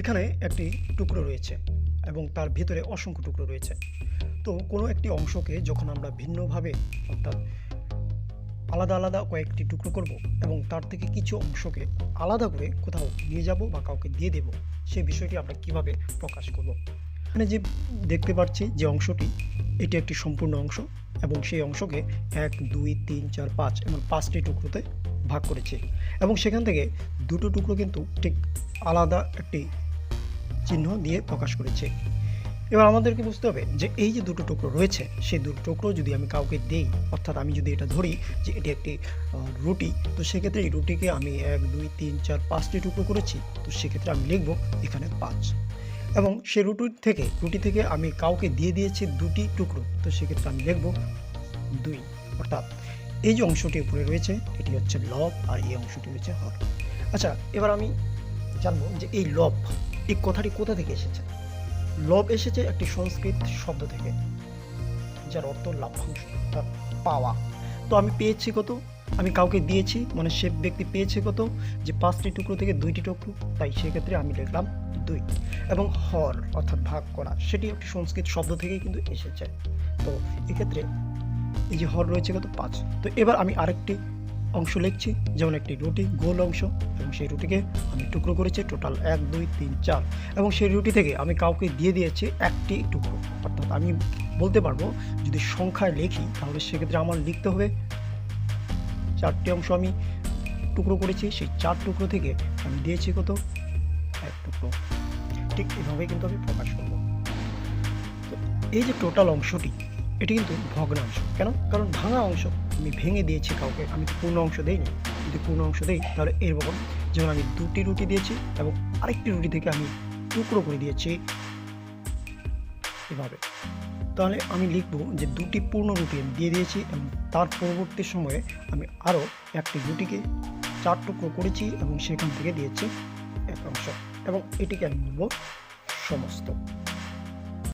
এখানে একটি টুকরো রয়েছে এবং তার ভিতরে অসংখ্য টুকরো রয়েছে। তো কোনো একটি অংশকে যখন আমরা ভিন্নভাবে, অর্থাৎ আলাদা আলাদা কয়েকটি টুকরো করব এবং তার থেকে কিছু অংশকে আলাদা করে কোথাও নিয়ে যাব বা কাউকে দিয়ে দেব সেই বিষয়টি আমরা কীভাবে প্রকাশ করব? এখানে যে দেখতে পাচ্ছি যে অংশটি, এটি একটি সম্পূর্ণ অংশ এবং সেই অংশকে এক, দুই, তিন, চার, পাঁচ এমন পাঁচটি টুকরোতে ভাগ করেছে। এবং সেখান থেকে দুটো টুকরো কিন্তু ঠিক আলাদা একটি চিহ্ন দিয়ে প্রকাশ করেছে। এবার আমাদেরকে বুঝতে হবে যে এই যে দুটো টুকরো রয়েছে, সেই দুটো টুকরো যদি আমি কাউকে দেই, অর্থাৎ আমি যদি এটা ধরি যে এটি একটি রুটি, তো সেক্ষেত্রে এই রুটিকে আমি এক, দুই, তিন, চার, পাঁচটি টুকরো করেছি, তো সেক্ষেত্রে আমি লিখব এখানে পাঁচ। এবং সে রুটির থেকে, রুটি থেকে আমি কাউকে দিয়ে দিয়েছি দুটি টুকরো, তো সেক্ষেত্রে আমি লিখব দুই। অর্থাৎ এই যে অংশটি উপরে রয়েছে, এটি হচ্ছে লব, আর এই অংশটি রয়েছে হর। আচ্ছা এবার আমি জানব যে এই লব এই কথাটি কোথা থেকে এসেছে? লব এসেছে একটি সংস্কৃত শব্দ থেকে, যার অর্থ অর্থাৎ পাওয়া। তো আমি পেয়েছি কত? আমি কাউকে দিয়েছি মানে সে ব্যক্তি পেয়েছে কত? যে পাঁচটি টুকরো থেকে দুইটি টুকরো, তাই সেক্ষেত্রে আমি লিখলাম দুই। এবং হর, অর্থাৎ ভাগ করা, সেটি একটি সংস্কৃত শব্দ থেকেই কিন্তু এসেছে। তো এক্ষেত্রে এই যে হর রয়েছে কত? পাঁচ। তো এবার আমি আরেকটি অংশ লিখছি, যেমন একটি রুটি গোল অংশ, এবং সেই রুটিকে আমি টুকরো করেছি টোটাল এক, দুই, তিন, চার। এবং সেই রুটি থেকে আমি কাউকে দিয়ে দিয়েছি একটি টুকরো। অর্থাৎ আমি বলতে পারব, যদি সংখ্যায় লিখি, তাহলে সেক্ষেত্রে আমার লিখতে হবে চারটি অংশ আমি টুকরো করেছি, সেই চার টুকরো থেকে আমি দিয়েছি কত? এক টুকরো। ঠিক এভাবে কিন্তু আমি প্রকাশ করব। এই যে টোটাল অংশটি এটি কিন্তু ভগ্নাংশ কেন? কারণ ভাঙা অংশ আমি ভেঙে দিয়েছি কাউকে, আমি পূর্ণ অংশ দেইনি। যদি পূর্ণ অংশ দেই, তাহলে এরকম যেমন আমি দুটি রুটি দিয়েছি এবং আরেকটি রুটি থেকে আমি টুকরো করে দিয়েছি এভাবে। তাহলে আমি লিখব যে দুটি পূর্ণ রুটি আমি দিয়ে দিয়েছি এবং তার পরবর্তী সময়ে আমি আরও একটি রুটিকে চার টুকরো করেছি এবং সেখান থেকে দিয়েছি এক অংশ। এবং এটিকে আমি বলব সমস্ত।